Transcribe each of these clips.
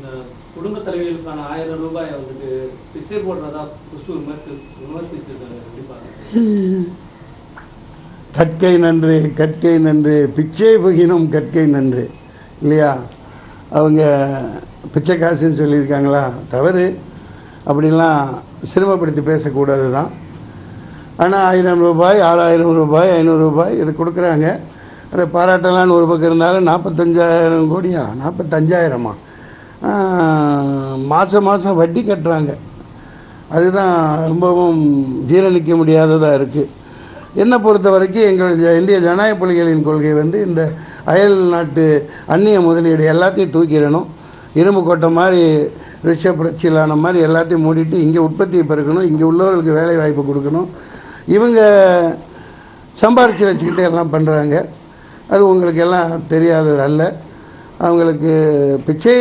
இந்த குடும்ப தலைவிகளுக்கான ஆயிரம் ரூபாய் வந்துட்டு பிச்சை போடுறதா குஷ்பு விமர்சி விமர்சிச்சிருக்காங்க கற்கை நன்று கற்கை நன்று பிச்சை புகினும் கற்கை நன்று இல்லையா? அவங்க பிச்சை காசுன்னு சொல்லியிருக்காங்களா? தவறு. அப்படிலாம் சிரமப்படுத்தி பேசக்கூடாது தான் ஆனால் ஆயிரம் ரூபாய் ஆறாயிரம் ரூபாய் ஐநூறு ரூபாய் இது கொடுக்குறாங்க. அதை பாராட்டலான்னு ஒரு பக்கம் இருந்தாலும் நாற்பத்தஞ்சாயிரம் கோடியா? நாற்பத்தஞ்சாயிரமா மாதம் மாதம் வட்டி கட்டுறாங்க. அதுதான் ரொம்பவும் ஜீரணிக்க முடியாததாக இருக்குது என்னை பொறுத்த வரைக்கும் எங்களுடைய இந்திய ஜனநாயக புலிகளின் கொள்கை வந்து இந்த அயல் நாட்டு அந்நிய முதலீடு எல்லாத்தையும் தூக்கிடணும். இரும்பு கோட்டை மாதிரி ரிஷப் புரட்சியிலான மாதிரி எல்லாத்தையும் மூடிட்டு இங்கே உற்பத்தியை பெருக்கணும். இங்கே உள்ளவர்களுக்கு வேலை வாய்ப்பு கொடுக்கணும். இவங்க சம்பாரித்து வச்சுக்கிட்டு எல்லாம் பண்ணுறாங்க அது உங்களுக்கு எல்லாம் தெரியாதது அல்ல. அவங்களுக்கு பிச்சை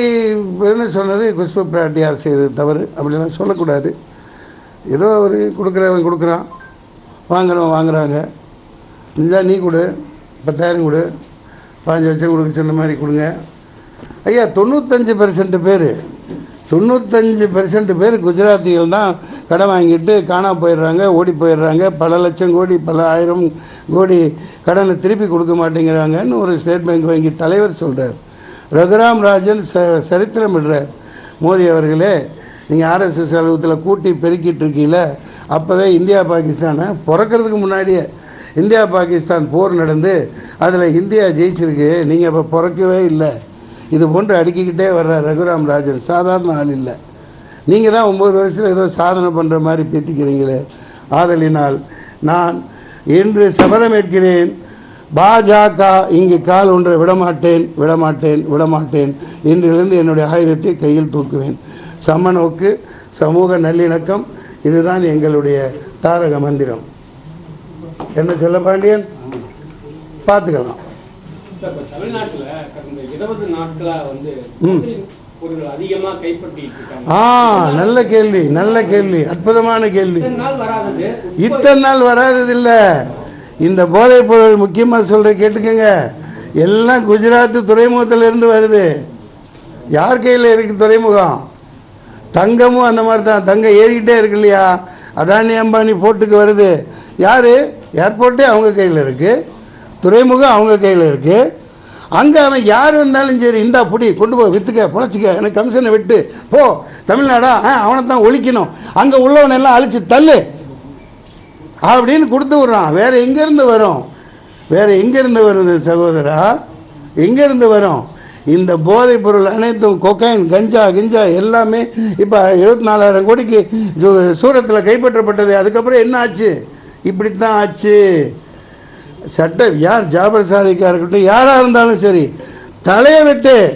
சொன்னது குஷ்பு பிராட்டியார் செய்தது தவறு அப்படிலாம் சொல்லக்கூடாது. ஏதோ ஒரு கொடுக்குறவன் கொடுக்குறான். வாங்குறவன் வாங்குறாங்க. இருந்தால் நீ கொடு பத்தாயிரம் கொடு பாஞ்சு லட்சம் கொடுக்க சொன்ன மாதிரி கொடுங்க. ஐயா தொண்ணூத்தஞ்சு பெர்சன்ட் பேர் தொண்ணூத்தஞ்சு பெர்சன்ட் பேர் குஜராத்திகள் தான் கடன் வாங்கிட்டு காணா போயிடுறாங்க ஓடி போயிடுறாங்க. பல லட்சம் கோடி பல ஆயிரம் கோடி கடனை திருப்பி கொடுக்க மாட்டேங்கிறாங்கன்னு ஒரு ஸ்டேட் பேங்க் வங்கி தலைவர் சொல்கிறார் ரகுராம் ராஜன் ச சரித்திரம் விடுறார் மோடி அவர்களே நீங்கள் ஆர்எஸ்எஸ் அலுவலகத்தில் கூட்டி பெருக்கிட்டு இருக்கீங்கள அப்போவே இந்தியா பாகிஸ்தானை பிறக்கிறதுக்கு முன்னாடியே இந்தியா பாகிஸ்தான் போர் நடந்து அதில் இந்தியா ஜெயிச்சிருக்கு நீங்கள் இப்போ பிறக்கவே இல்லை. இது போன்று அடுக்கிக்கிட்டே வர்ற ரகுராம் ராஜன் சாதாரண ஆள் இல்லை. நீங்கள் தான் ஒம்பது வருஷத்தில் ஏதோ சாதனை பண்ணுற மாதிரி பேத்திக்கிறீங்களே. ஆதலினால் நான் இன்று சபதமேற்கிறேன் பாஜக இங்கு கால் ஒன்றை விடமாட்டேன் விடமாட்டேன் விடமாட்டேன் இன்றிலிருந்து என்னுடைய ஆயுதத்தை கையில் தூக்குவேன். சமநோக்கு சமூக நல்லிணக்கம் இதுதான் எங்களுடைய தாரக மந்திரம். என்ன சொல்ல பாண்டியன்? பார்த்துக்கலாம். நல்ல கேள்வி நல்ல கேள்வி அற்புதமான கேள்வி. இத்தனை நாள் வராதது. இத்தனை நாள் வராதது இல்ல இந்த போதைப் பொருள் முக்கியமாக சொல்ற கேட்டுக்கங்க. எல்லாம் குஜராத் துறைமுகத்தில் இருந்து வருது. யார் கையில் இருக்கு துறைமுகம்? தங்கமும் அந்த மாதிரி தான் தங்கம் ஏறிக்கிட்டே இருக்கு இல்லையா? அதானி அம்பானி போர்ட்டுக்கு வருது. யார்? ஏர்போர்ட்டே அவங்க கையில் இருக்கு. துறைமுகம் அவங்க கையில் இருக்கு. அங்கே அவன் யார் வந்தாலும் சரி இந்தா புடி கொண்டு போ வித்துக்க பொழைச்சிக்க எனக்கு கமிஷனை விட்டு போ. தமிழ்நாடா? ஆ அவனை தான் ஒழிக்கணும். அங்கே உள்ளவனை எல்லாம் அழிச்சு தள்ளு. அப்படின்னு கொடுத்து விடுறான். வேற எங்கேருந்து வரும்? வேற எங்கேருந்து வருது சகோதரா? எங்கேருந்து வரும்? இந்த போதைப் பொருள் அனைத்தும் கொக்கைன் கஞ்சா கிஞ்சா எல்லாமே இப்போ எழுபத்தி நாலாயிரம் கோடிக்கு சூ- சூரத்தில் கைப்பற்றப்பட்டது. அதுக்கப்புறம் என்ன ஆச்சு? இப்படித்தான் ஆச்சு. சட்ட யார் ஜாபர் சாதிக்காக இருக்கட்டும் யாராக இருந்தாலும் சரி தலையை விட்டு